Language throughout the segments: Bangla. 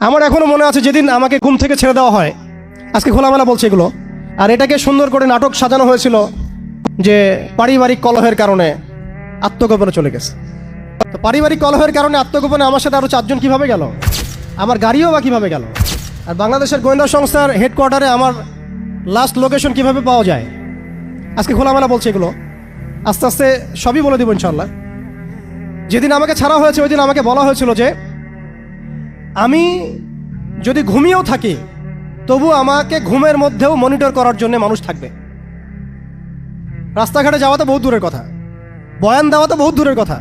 আমার এখনও মনে আছে যেদিন আমাকে ঘুম থেকে ছেড়ে দেওয়া হয়। আজকে খোলামেলা বলছে এগুলো। আর এটাকে সুন্দর করে নাটক সাজানো হয়েছিল যে পারিবারিক কলহের কারণে আত্মগোপনে চলে গেছে। তো পারিবারিক কলহের কারণে আত্মগোপনে আমার সাথে আরও চারজন কীভাবে গেল? আমার গাড়িও বা কীভাবে গেল? আর বাংলাদেশের গোয়েন্দা সংস্থার হেডকোয়ার্টারে আমার লাস্ট লোকেশন কীভাবে পাওয়া যায়? আজকে খোলামেলা বলছে এগুলো। আস্তে আস্তে সবই বলে দিব ইনশাল্লাহ যেদিন আমাকে ছাড়া হয়েছে, ওই দিন আমাকে বলা হয়েছিল যে আমি যদি ঘুমিয়েও থাকি তবু আমাকে ঘুমের মধ্যেও মনিটর করার জন্য মানুষ থাকবে। রাস্তাঘাটে যাওয়া তো বহুত দূরের কথা। বয়ান দেওয়া তো বহুত দূরের কথা।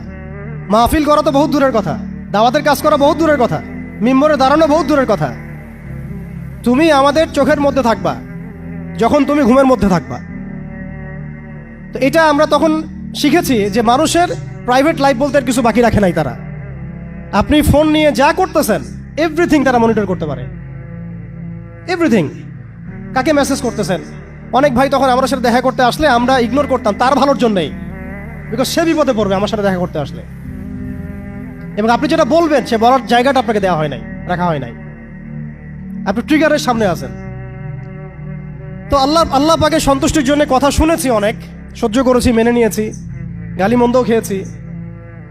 মাহফিল করা তো বহুত দূরের কথা। দাওয়াতের কাজ করা বহুত দূরের কথা। মিম্বরে দাঁড়ানো বহুত দূরের কথা। তুমি আমাদের চোখের মধ্যে থাকবা, যখন তুমি ঘুমের মধ্যে থাকবা। তো এটা আমরা তখন শিখেছি যে মানুষের প্রাইভেট লাইফ বলতে আর কিছু বাকি রাখে নাই তারা। আপনি ফোন নিয়ে যা করতেছেন এভরিথিং তারা মনিটর করতে পারে। এভরিথিং কাকে মেসেজ করতেছেন? অনেক ভাই তখন আমার সাথে দেখা করতে আসলে আমরা ইগনোর করতাম, তার ভালোর জন্যই। বিকজ সে বিপদে পড়বে আমার সাথে দেখা করতে আসলে। এবং আপনি যেটা বলবেন, সে বলার জায়গাটা আপনাকে দেওয়া হয় নাই, রাখা হয় নাই। আপনি ট্রিগারের সামনে আছেন। তো আল্লাহ আল্লাহ পাকে সন্তুষ্টির জন্য কথা শুনেছি অনেক। সহ্য করেছি, মেনে নিয়েছি। গালি মন্দও খেয়েছি।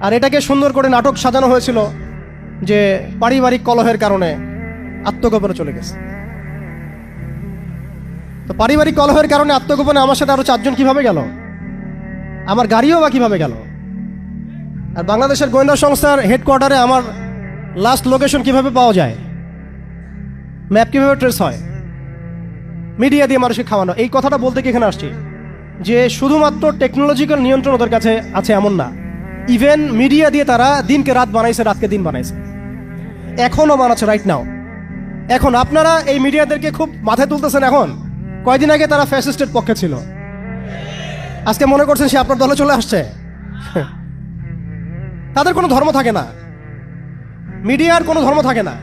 আর এটাকে সুন্দর করে নাটক সাজানো হয়েছিল। যে পারিবারিক কলহের কারণে আত্মগোপনে চলে গেছে। তো পারিবারিক কলহের কারণে আত্মগোপনে আমার সাথে আরও চারজন কীভাবে গেল? আমার গাড়িও বা কীভাবে গেল? আর বাংলাদেশের গোয়েন্দা সংস্থার হেডকোয়ার্টারে আমার লাস্ট লোকেশন কীভাবে পাওয়া যায়? ম্যাপ কীভাবে ট্রেস হয়? মিডিয়া দিয়ে মানুষকে খাওয়ানো। এই কথাটা বলতে কি এখানে আসছি? যে শুধুমাত্র টেকনোলজিক্যাল নিয়ন্ত্রণ ওদের কাছে আছে এমন না। ইভেন মিডিয়া দিয়ে তারা দিনকে রাত বানাইছে, রাতকে দিন বানাইছে। এখনও বানাচ্ছে রাইট নাও এখন আপনারা এই মিডিয়াদেরকে খুব মাথায় তুলতেছেন এখন। কয়দিন আগে তারা ফ্যাসিস্টের পক্ষে ছিল। আজকে মনে করছেন সে আপনার দলে চলে আসছে। তাদের কোনো ধর্ম থাকে না। মিডিয়ার কোনো ধর্ম থাকে না।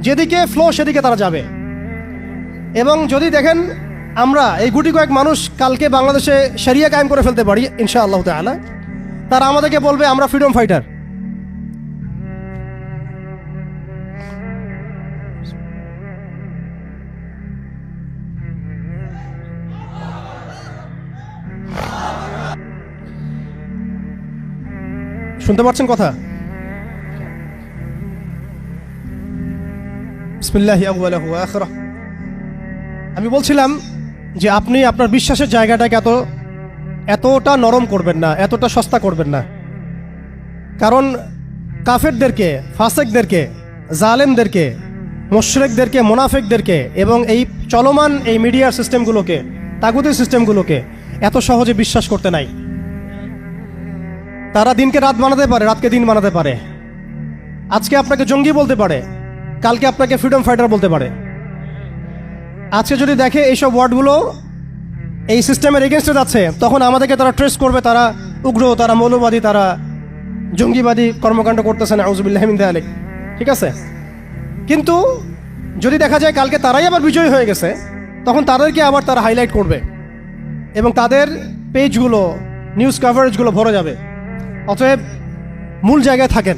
যেদিকে ফ্লো সেদিকে তারা যাবে। এবং যদি দেখেন, আমরা এই গুটি কয়েক মানুষ কালকে বাংলাদেশে সেরিয়া কায়েম করে ফেলতে পারি ইনশা আল্লাহ তালা তারা আমাদেরকে বলবে, আমরা ফ্রিডম ফাইটার শুনতে পাচ্ছেন কথা? আমি বলছিলাম যে আপনি আপনার বিশ্বাসের জায়গাটাকে এত এতটা নরম করবেন না, এতটা সস্তা করবেন না। কারণ কাফেরদেরকে, ফাসেকদেরকে, জালেমদেরকে, মোশরেকদেরকে, মোনাফেকদেরকে এবং এই চলমান এই মিডিয়ার সিস্টেমগুলোকে তাগুদের সিস্টেমগুলোকে এত সহজে বিশ্বাস করতে নাই। তারা দিনকে রাত বানাতে পারে, রাতকে দিন বানাতে পারে। আজকে আপনাকে জঙ্গি বলতে পারে, কালকে আপনাকে ফ্রিডম ফাইটার বলতে পারে। আজকে যদি দেখে এইসব ওয়ার্ডগুলো এই সিস্টেমের এগেনস্টে যাচ্ছে। তখন আমাদেরকে তারা ট্রেস করবে, তারা উগ্র, তারা মৌলবাদী, তারা জঙ্গিবাদী কর্মকাণ্ড করতেছে না আউজুবিল্লাহমিন আলেক ঠিক আছে? কিন্তু যদি দেখা যায় কালকে তারাই আবার বিজয়ী হয়ে গেছে, তখন তাদেরকে আবার তারা হাইলাইট করবে এবং তাদের পেজগুলো নিউজ কাভারেজগুলো ভরে যাবে। অতএব মূল জায়গায় থাকেন।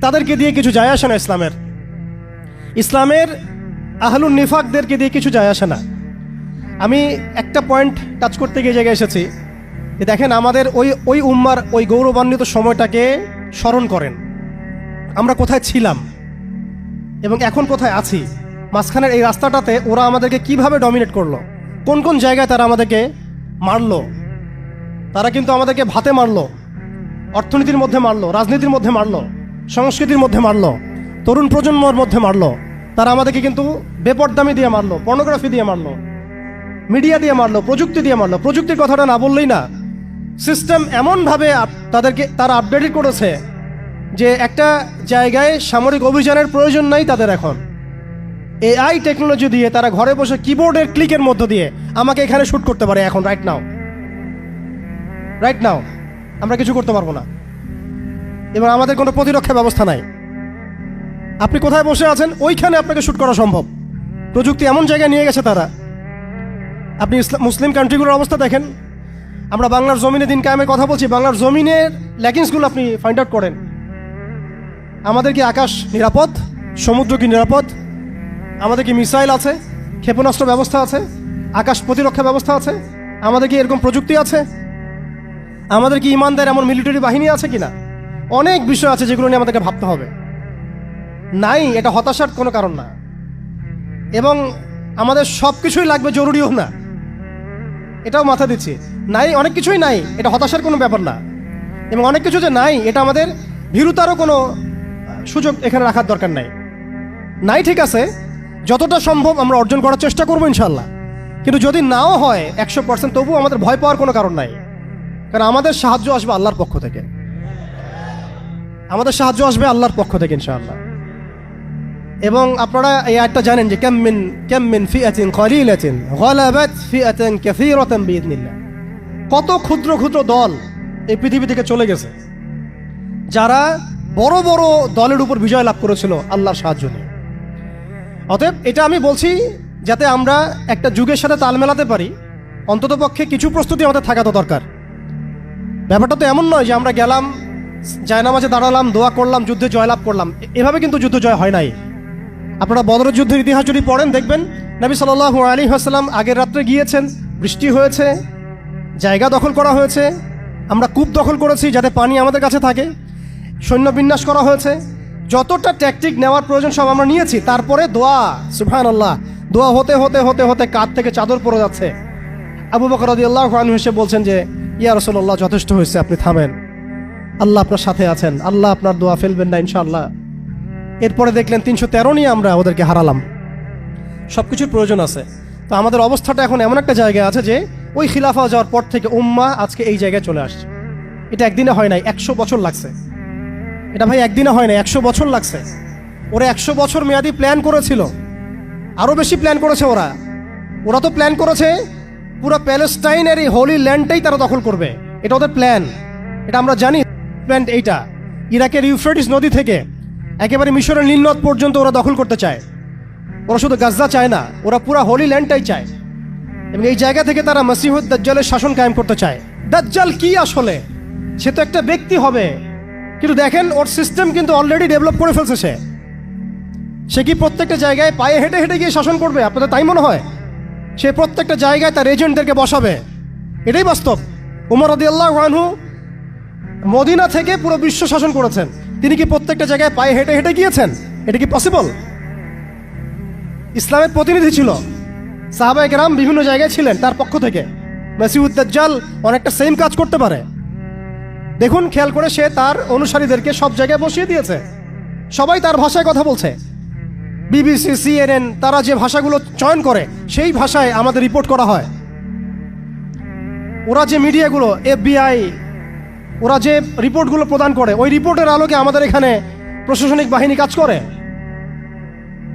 তাদেরকে দিয়ে কিছু যায় আসে না ইসলামের। ইসলামের আহলুন নিফাকদেরকে দিয়ে কিছু যায় আসে না। আমি একটা পয়েন্ট টাচ করতে গিয়ে জায়গায় এসেছি। যে দেখেন আমাদের ওই ওই উম্মার ওই গৌরবান্বিত সময়টাকে স্মরণ করেন। আমরা কোথায় ছিলাম এবং এখন কোথায় আছি, মাঝখানের এই রাস্তাটাতে ওরা আমাদেরকে কীভাবে ডমিনেট করল, কোন কোন জায়গায় তারা আমাদেরকে মারলো, তারা কিন্তু আমাদেরকে ভাতে মারলো, অর্থনীতির মধ্যে মারলো, রাজনীতির মধ্যে মারলো, সংস্কৃতির মধ্যে মারলো, তরুণ প্রজন্মর মধ্যে মারলো, তারা আমাদেরকে কিন্তু বেপরদামি দিয়ে মারলো পর্নোগ্রাফি দিয়ে মারলো। মিডিয়া দিয়ে মারলো, প্রযুক্তি দিয়ে মারলো। প্রযুক্তির কথাটা না বললেই না। সিস্টেম এমনভাবে তাদেরকে, তারা আপডেটেড করেছে যে একটা জায়গায় সামরিক অভিযানের প্রয়োজন নাই তাদের এখন। এআই টেকনোলজি দিয়ে তারা ঘরে বসে কিবোর্ডের ক্লিকের মধ্য দিয়ে আমাকে এখানে শ্যুট করতে পারে এখন রাইট নাও রাইট নাও আমরা কিছু করতে পারব না। এবং আমাদের কোনো প্রতিরক্ষা ব্যবস্থা নাই। আপনি কোথায় বসে আছেন? ওইখানে আপনাকে শ্যুট করা সম্ভব। প্রযুক্তি এমন জায়গায় নিয়ে গেছে তারা। আপনি মুসলিম কান্ট্রিগুলোর অবস্থা দেখেন। আমরা বাংলার জমিনে দিন কায়েমের কথা বলছি, বাংলার জমিনের ল্যাকিংসগুলো আপনি ফাইন্ড আউট করেন। আমাদের কি আকাশ নিরাপদ? সমুদ্র কি নিরাপদ? আমাদের কি মিসাইল আছে? ক্ষেপণাস্ত্র ব্যবস্থা আছে? আকাশ প্রতিরক্ষা ব্যবস্থা আছে? আমাদের কি এরকম প্রযুক্তি আছে? আমাদের কি ইমানদার এমন মিলিটারি বাহিনী আছে কিনা? অনেক বিষয় আছে যেগুলো নিয়ে আমাদেরকে ভাবতে হবে। নাই, এটা হতাশার কোনো কারণ না। এবং আমাদের সব কিছুই লাগবে জরুরিও না। এটাও মাথা দিচ্ছি। নাই, অনেক কিছুই নাই, এটা হতাশার কোনো ব্যাপার না। এবং অনেক কিছু যে নাই, এটা আমাদের ভীরুতারও কোনো সুযোগ এখানে রাখার দরকার নাই। নাই ঠিক আছে, যতটা সম্ভব আমরা অর্জন করার চেষ্টা করব ইনশাল্লাহ কিন্তু যদি নাও হয় একশো পার্সেন্ট তবুও আমাদের ভয় পাওয়ার কোনো কারণ নাই। কারণ আমাদের সাহায্য আসবে আল্লাহর পক্ষ থেকে। আমাদের সাহায্য আসবে আল্লাহর পক্ষ থেকে ইনশাআল্লাহ। এবং আপনারা এই আয়টা জানেন যে কেমমিন কেমমিন ফিআতিন কলিলাতিন গলাবাত ফিআতান কাসীরাতান বিইذنিল্লাহ কত ক্ষুদ্র ক্ষুদ্র দল এই পৃথিবী থেকে চলে গেছে, যারা বড় বড় দলের উপর বিজয় লাভ করেছিল আল্লাহর সাহায্য নিয়ে। অতএব এটা আমি বলছি যাতে আমরা একটা যুগের সাথে তাল মেলাতে পারি অন্ততপক্ষে কিছু প্রস্তুতি আমাদের থাকা তো দরকার। ব্যাপারটা তো এমন নয় যে আমরা গেলাম, জায়নামাজে দাঁড়ালাম, দোয়া করলাম, যুদ্ধে জয়লাভ করলাম এভাবে কিন্তু যুদ্ধ জয় হয় নাই। আপনারা বদর যুদ্ধের ইতিহাস যদি পড়েন, দেখবেন নবী সাল্লাল্লাহু আলী হাসলাম আগের রাত্রে গিয়েছেন, বৃষ্টি হয়েছে, জায়গা দখল করা হয়েছে, আমরা কূপ দখল করেছি যাতে পানি আমাদের কাছে থাকে, সৈন্য বিন্যাস করা হয়েছে, যতটা ট্যাকটিক নেওয়ার প্রয়োজন সব আমরা নিয়েছি, তারপরে দোয়া সুফান আল্লাহ দোয়া হতে হতে হতে হতে কাঁধ থেকে চাদর পড়ে যাচ্ছে। আবু বকর আল্লাহ এসে বলছেন যে, ইয়া রসল্লাহ যথেষ্ট হয়েছে, আপনি থামেন। আল্লাহ আপনার সাথে আছেন, আল্লাহ আপনার দোয়া ফেলবেন না, ইনশাআল্লাহ। এরপরে দেখলেন তিনশো তেরো নিয়ে আমরা ওদেরকে হারালাম। সব কিছুর প্রয়োজন আছে। তো আমাদের অবস্থাটা এখন এমন একটা জায়গায় আছে যে, ওই খিলাফা যাওয়ার পর থেকে উম্মা আজকে এই জায়গায় চলে আসছে। এটা একদিনে হয় নাই, একশো বছর লাগছে। এটা ভাই একদিনে হয় না একশো বছর লাগছে। ওরা একশো বছর মেয়াদি প্ল্যান করেছিল। আরও বেশি প্ল্যান করেছে ওরা। ওরা তো প্ল্যান করেছে, পুরো প্যালেস্টাইনের এই হোলি ল্যান্ডটাই তারা দখল করবে। এটা ওদের প্ল্যান এটা আমরা জানি প্ল্যান এইটা। ইরাকের ইউফ্রেটিস নদী থেকে একেবারে মিশরের নীলনদ পর্যন্ত ওরা দখল করতে চায়। ওরা শুধু গাজা চায় না, ওরা পুরো হোলি ল্যান্ডটাই চায়। এবং এই জায়গা থেকে তারা মাসিহুদ দাজ্জালের শাসন কায়েম করতে চায়। দাজ্জাল কি আসলে? সে তো একটা ব্যক্তি হবে। কিন্তু দেখেন, ওর সিস্টেম কিন্তু অলরেডি ডেভেলপ করে ফেলছে সে। সে কি প্রত্যেকটা জায়গায় পায়ে হেঁটে হেঁটে গিয়ে শাসন করবে? আপনাদের তাই মনে হয়? সে প্রত্যেকটা জায়গায় তার এজেন্টদেরকে বসাবে। এটাই বাস্তব। উমর রদি আল্লাহ মদিনা থেকে পুরো বিশ্ব শাসন করেছেন। তিনি কি প্রত্যেকটা জায়গায় পায়ে হেঁটে হেঁটে গিয়েছেন? এটা কি পসিবল ইসলামের প্রতিনিধি ছিল। সাহাবাই কেরাম বিভিন্ন জায়গায় ছিলেন তার পক্ষ থেকে। মেসিউদ্দাজ্জাল অনেকটা সেম কাজ করতে পারে। দেখুন, খেয়াল করে সে তার অনুসারীদেরকে সব জায়গায় বসিয়ে দিয়েছে। সবাই তার ভাষায় কথা বলছে। বিবিসি, সিএনএন, তারা যে ভাষাগুলো চয়ন করে, সেই ভাষায় আমাদের রিপোর্ট করা হয়। ওরা যে মিডিয়াগুলো এফবিআই ওরা যে রিপোর্টগুলো প্রদান করে, ওই রিপোর্টের আলোকে আমাদের এখানে প্রশাসনিক বাহিনী কাজ করে।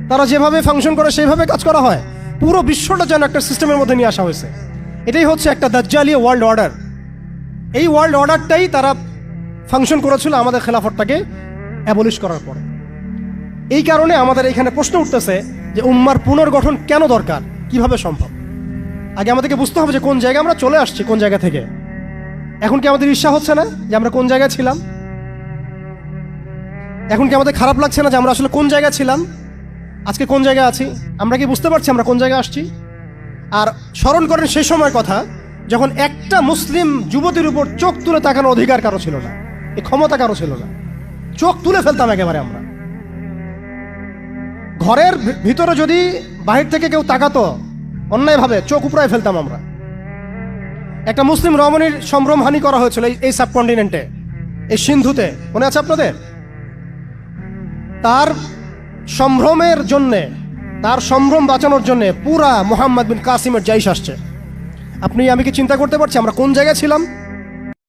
তারা যেভাবে ফাংশন করে, সেইভাবে কাজ করা হয়। পুরো বিশ্বটা যেন একটা সিস্টেমের মধ্যে নিয়ে আসা হয়েছে। এটাই হচ্ছে একটা দাজ্জালীয় ওয়ার্ল্ড অর্ডার এই ওয়ার্ল্ড অর্ডারটাই তারা ফাংশন করেছিল আমাদের খেলাফতটাকে অ্যাবলিশ করার পরে। এই কারণে আমাদের এখানে প্রশ্ন উঠতেছে যে উম্মার পুনর্গঠন কেন দরকার? কীভাবে সম্ভব? আগে আমাদেরকে বুঝতে হবে যে কোন জায়গায় আমরা চলে আসছি, কোন জায়গা থেকে? এখন কি আমাদের ঈর্ষা হচ্ছে না যে আমরা কোন জায়গায় ছিলাম? এখন কি আমাদের খারাপ লাগছে না যে আমরা আসলে কোন জায়গায় ছিলাম? আজকে কোন জায়গায় আছি? আমরা কি বুঝতে পারছি আমরা কোন জায়গায় আসছি? আর স্মরণ করেন সেই সময় কথা, যখন একটা মুসলিম যুবতীর উপর চোখ তুলে তাকানোর অধিকার কারও ছিল না। এই ক্ষমতা কারও ছিল না। চোখ তুলে ফেলতাম একেবারে আমরা। ঘরের ভিতরে যদি বাহির থেকে কেউ তাকাতো, অন্যায়ভাবে চোখ উপরায় ফেলতাম আমরা। একটা মুসলিম রমণীর সম্ভ্রমহানি করা হয়েছিল এই- সাবকন্টিনেন্টে, এই সিন্ধুতে। মনে আছে আপনাদের? তার সম্ভ্রমের জন্যে, তার সম্ভ্রম বাঁচানোর জন্যে পুরা মোহাম্মদ বিন কাসিমের জাইশ আসছে। আপনি, আমি কি চিন্তা করতে পারছি আমরা কোন জায়গায় ছিলাম?